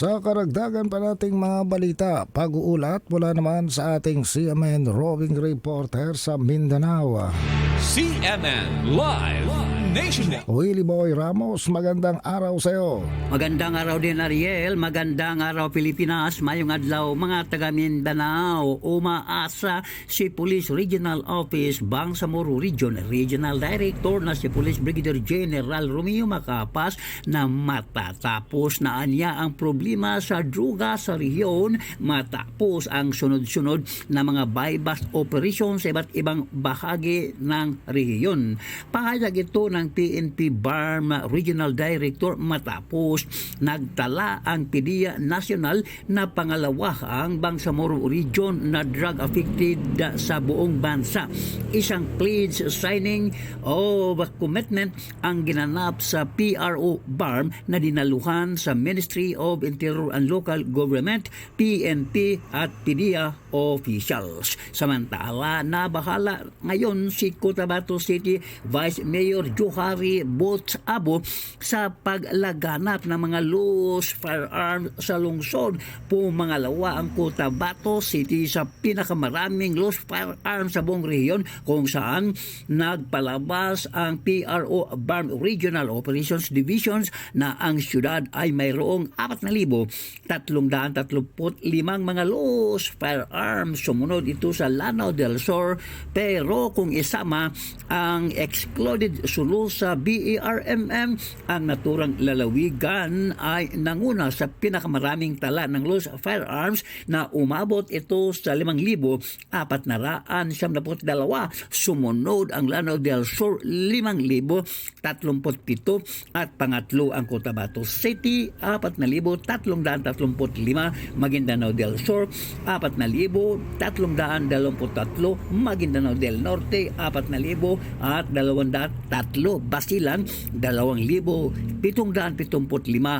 Sa karagdagan pa nating mga balita, pag-uulat mula naman sa ating CMN roving reporter sa Mindanao. CNN Live Nationwide. Willie Boy Ramos, magandang araw sa iyo. Magandang araw din Ariel, magandang araw Pilipinas, mayong adlaw mga taga Mindanao. Umaasa si Police Regional Office Bangsamoro Region Regional Director na si Police Brigadier General Romeo Macapas na matatapos na anya ang problema sa druga sa rehiyon matapos ang sunod-sunod na mga buy-bust operations sa iba't ibang bahagi ng rehiyon. Pahayag ito ng PNP BARM Regional Director matapos nagtala ang PDEA National na pangalawahang Bangsamoro Region na drug affected sa buong bansa. Isang pledge signing of commitment ang ginanap sa PRO BARM na dinaluhan sa Ministry of Interior and Local Government, PNP at PDEA officials. Samantala, nabahala ngayon si Cotabato City Vice Mayor Johari Bots Abo sa paglaganap ng mga loose firearms sa lungsod. Pumangalawa ang Cotabato City sa pinakamaraming loose firearms sa buong rehiyon kung saan nagpalabas ang PRO BARM Regional Operations Divisions na ang syudad ay mayroong 4,335 mga loose firearms. Sumunod ito sa Lanao del Sur pero kung isama ang excluded Sulu sa BERMM, ang naturang lalawigan ay nanguna sa pinakamaraming tala ng loose firearms na umabot ito sa 5,472. Sumunod ang Lanao del Sur 5,037 at pangatlo ang Cotabato City 4,335 Maguindanao del Sur 4,323 Maguindanao del Norte 4,000 at 203 Basilan 2,775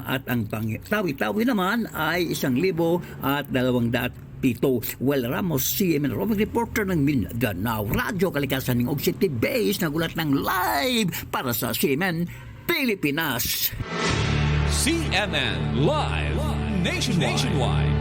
at ang Tawi-Tawi naman ay 1,000 at 200 pito. Well, Ramos, CMN Roving Reporter ng Mindanao. Radyo Kalikasan ng Og City Base nagulat ng live para sa CMN Pilipinas. CNN Live Nationwide.